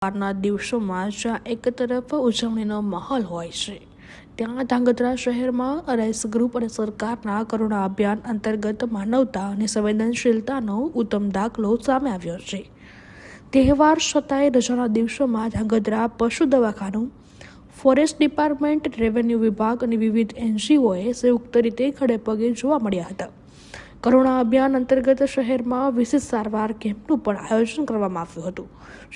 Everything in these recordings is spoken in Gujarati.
તહેવારના દિવસોમાં જ્યાં એક તરફ ઉજવણીનો માહોલ હોય છે. ત્યાં ધાંગધ્રા શહેરમાં રાઇસ ગ્રુપ અને સરકારના કરુણા અભિયાન અંતર્ગત માનવતા અને સંવેદનશીલતાનો ઉત્તમ દાખલો સામે આવ્યો છે. તહેવાર છતાંય રજાના દિવસોમાં ધાંગધ્રા પશુ દવાખાનું, ફોરેસ્ટ ડિપાર્ટમેન્ટ રેવન્યુ વિભાગ અને વિવિધ એનજીઓએ સંયુક્ત રીતે ખડેપગે જોવા મળ્યા હતા. કરુણા અભિયાન અંતર્ગત શહેરમાં વિશેષ સારવાર કેમ્પનું પણ આયોજન કરવામાં આવ્યું હતું.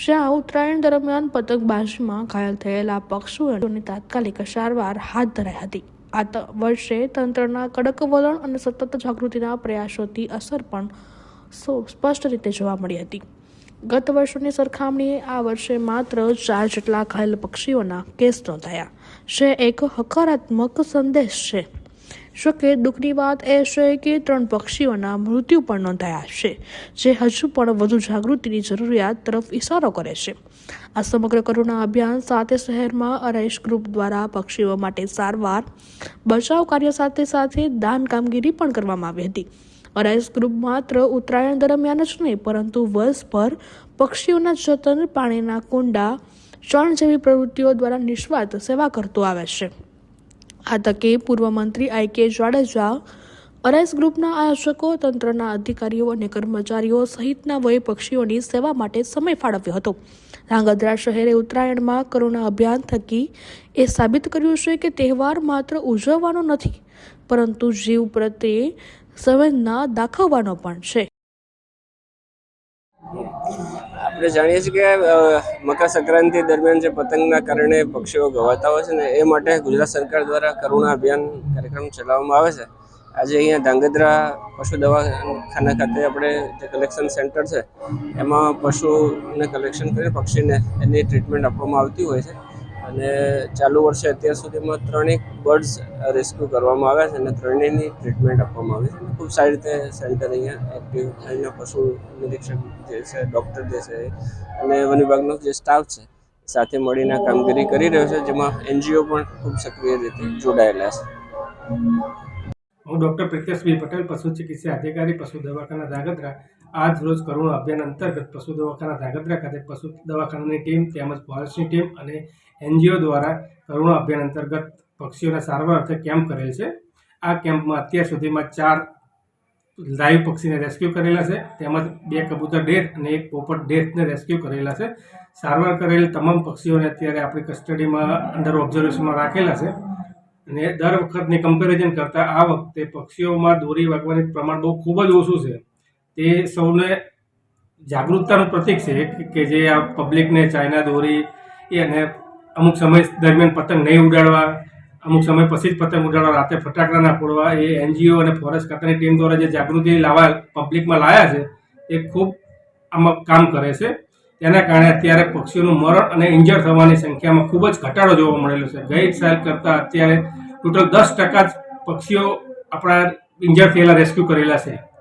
જ્યાં ઉત્તરાયણ દરમિયાન પતંગબાજીમાં ઘાયલ થયેલા પક્ષીઓની તાત્કાલિક સારવાર હાથ ધરાઈ હતી. આ વર્ષે તંત્રના કડક વલણ અને સતત જાગૃતિના પ્રયાસોથી અસર પણ સ્પષ્ટ રીતે જોવા મળી હતી. ગત વર્ષોની સરખામણીએ આ વર્ષે માત્ર ચાર જેટલા ઘાયલ પક્ષીઓના કેસ નોંધાયા, જે એક હકારાત્મક સંદેશ છે. જોકે દુઃખની વાત એ છે કે ત્રણ પક્ષીઓના મૃત્યુ પણ નોંધાયા છે, જે હજુ પણ વધુ જાગૃતિની જરૂરિયાત તરફ ઇશારો કરે છે. આ સમગ્ર કરુણા અભિયાન સાથે શહેરમાં અરાઈશ ગ્રુપ દ્વારા પક્ષીઓ માટે સારવાર, બચાવ કાર્ય સાથે સાથે દાન કામગીરી પણ કરવામાં આવી હતી. અરાઈસ ગ્રુપ માત્ર ઉત્તરાયણ દરમિયાન જ નહીં, પરંતુ વર્ષભર પક્ષીઓના જતન, પાણીના કુંડા, ચણ જેવી પ્રવૃત્તિઓ દ્વારા નિસ્વાર્થ સેવા કરતો આવે છે. આ તકે પૂર્વ મંત્રી આઈ કે જાડેજા અરાઈસ ગ્રુપના આયોજકો, તંત્રના અધિકારીઓ અને કર્મચારીઓ સહિતના વય પક્ષીઓની સેવા માટે સમય ફાળવ્યો હતો. ધ્રાંગધ્રા શહેરે ઉત્તરાયણમાં કરુણા અભિયાન થકી એ સાબિત કર્યું છે કે તહેવાર માત્ર ઉજવવાનો નથી, પરંતુ જીવ પ્રત્યે સંવેદના દાખવવાનો પણ છે. આપણે જાણીએ છીએ કે મકર સંક્રાંતિ દરમિયાન જે પતંગના કારણે પક્ષીઓ ગવાતા હોય છે ને, એ માટે ગુજરાત સરકાર દ્વારા કરુણા અભિયાન કાર્યક્રમ ચલાવવામાં આવે છે. આજે અહીંયા ધાંગધ્રા પશુ દવાખાના ખાતે આપણે જે કલેક્શન સેન્ટર છે, એમાં પશુને કલેક્શન કરી પક્ષીને એની ટ્રીટમેન્ટ આપવામાં આવતી હોય છે. અને ચાલુ વર્ષે અત્યાર સુધીમાં ત્રણેક બર્ડ્સ રેસ્ક્યુ કરવામાં આવ્યા છે અને ત્રણેયની ટ્રીટમેન્ટ આપવામાં આવી છે. ખૂબ સારી રીતે સેન્ટર અહીંયા એક્ટિવ અહીંયા પશુ નિરીક્ષક જે છે, ડૉક્ટર જે છે અને વન વિભાગનો જે સ્ટાફ છે, સાથે મળીને કામગીરી કરી રહ્યો છે, જેમાં એનજીઓ પણ ખૂબ સક્રિય રીતે જોડાયેલા છે. હું ડૉક્ટર પ્રિતેશભાઈ પટેલ, પશુ ચિકિત્સા અધિકારી, પશુ દવાખાના ધાંગધ્રા આજ રોજ કરુણા અભિયાન અંતર્ગત પશુ દવાખાના ધાંગધ્રા ખાતે પશુ દવાખાનાની ટીમ તેમજ ફોરેસ્ટની ટીમ અને એનજીઓ દ્વારા કરુણા અભિયાન અંતર્ગત પક્ષીઓના સારવાર અર્થે કેમ્પ કરેલ છે. આ કેમ્પમાં અત્યાર સુધીમાં ચાર લાઈવ પક્ષીને રેસ્ક્યુ કરેલા છે. તેમજ બે કબૂતર ડેથ અને એક પોપટ ડેથને રેસ્ક્યુ કરેલા છે. સારવાર કરેલ તમામ પક્ષીઓને અત્યારે આપણી કસ્ટડીમાં અંડર ઓબ્ઝર્વેશનમાં રાખેલા છે. અને દર વખતની કમ્પેરિઝન કરતાં આ વખતે પક્ષીઓમાં દોરી વાગવાનું પ્રમાણ બહુ ખૂબ જ ઓછું છે. તે સૌને જાગૃતતાનું પ્રતીક છે કે- જે આ પબ્લિકને ચાઇના દોરી અને અમુક સમય દરમિયાન પતંગ નહીં ઉડાડવા, અમુક સમય પછી જ પતંગ ઉડાડવા, રાતે ફટાકડા ના ફોડવા, એ એનજીઓ અને ફોરેસ્ટ ખાતાની ટીમ દ્વારા જે જાગૃતિ લાવવા પબ્લિકમાં લાયા છે, એ ખૂબ આમાં કામ કરે છે. તેના કારણે અત્યારે પક્ષીઓનું મરણ અને ઇન્જર થવાની સંખ્યામાં ખૂબ જ ઘટાડો જોવા મળેલો છે. ગઈ સાલ કરતાં અત્યારે ટોટલ દસ ટકા જ પક્ષીઓ આપણા ઇન્જર થયેલા રેસ્ક્યુ કરેલા છે.